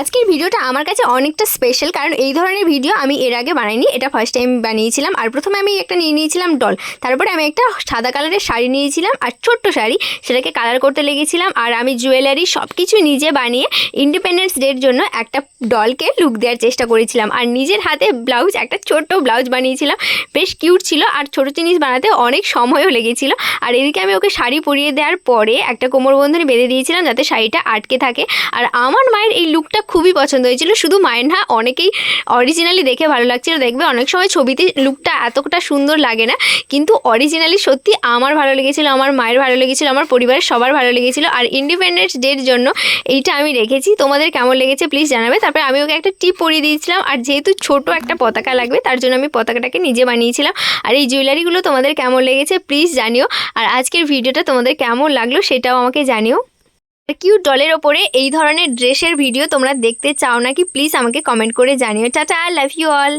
আজকের ভিডিওটা আমার কাছে অনেকটা স্পেশাল কারণ এই ধরনের ভিডিও আমি এর আগে বানাইনি। এটা ফার্স্ট টাইম বানিয়েছিলাম, আর প্রথমে আমি একটা নিয়ে নিয়েছিলাম ডল তারপরে আমি একটা সাদা কালারের শাড়ি নিয়েছিলাম, আর ছোট্ট শাড়ি, সেটাকে কালার করতে লেগেছিলাম, আর আমি জুয়েলারি সব কিছু নিজে বানিয়ে ইন্ডিপেন্ডেন্স ডের জন্য একটা ডলকে লুক দেওয়ার চেষ্টা করেছিলাম। আর নিজের হাতে ব্লাউজ একটা ছোট্ট ব্লাউজ বানিয়েছিলাম। বেশ কিউট ছিল, আর ছোটো জিনিস বানাতে অনেক সময়ও লেগেছিল। আর এদিকে আমি ওকে শাড়ি পরিয়ে দেওয়ার পরে একটা কোমর কোমরবন্ধনী বেঁধে দিয়েছিলাম, যাতে শাড়িটা আটকে থাকে। আর আমার মায়ের এই লুকটা খুবই পছন্দ হয়েছিল। শুধু মায়ের না, অনেকেই অরিজিনালি দেখে ভালো লাগছিল। দেখবে অনেক সময় ছবিতে লুকটা এতটা সুন্দর লাগে না, কিন্তু অরিজিনালি সত্যি আমার ভালো লেগেছিল, আমার মায়ের ভালো লেগেছিল, আমার পরিবারের সবার ভালো লেগেছিল। আর ইন্ডিপেন্ডেন্স ডের জন্য এইটা আমি রেখেছি। তোমাদের কেমন লেগেছে প্লিজ জানাবে। তারপরে আমি ওকে একটা টিপ পরিয়ে দিয়েছিলাম। আর যেহেতু ছোট একটা পতাকা লাগবে, তার জন্য আমি পতাকাটাকে নিজে বানিয়েছিলাম। আর এই জুয়েলারিগুলো তোমাদের কেমন লেগেছে প্লিজ জানিও। আর আজকের ভিডিওটা তোমাদের কেমন লাগল সেটাও আমাকে জানিও। কিউট ডলের ওপরে এই ধরনের ড্রেসের ভিডিও তোমরা দেখতে চাও নাকি প্লিজ আমাকে কমেন্ট করে জানিও। Tata love you all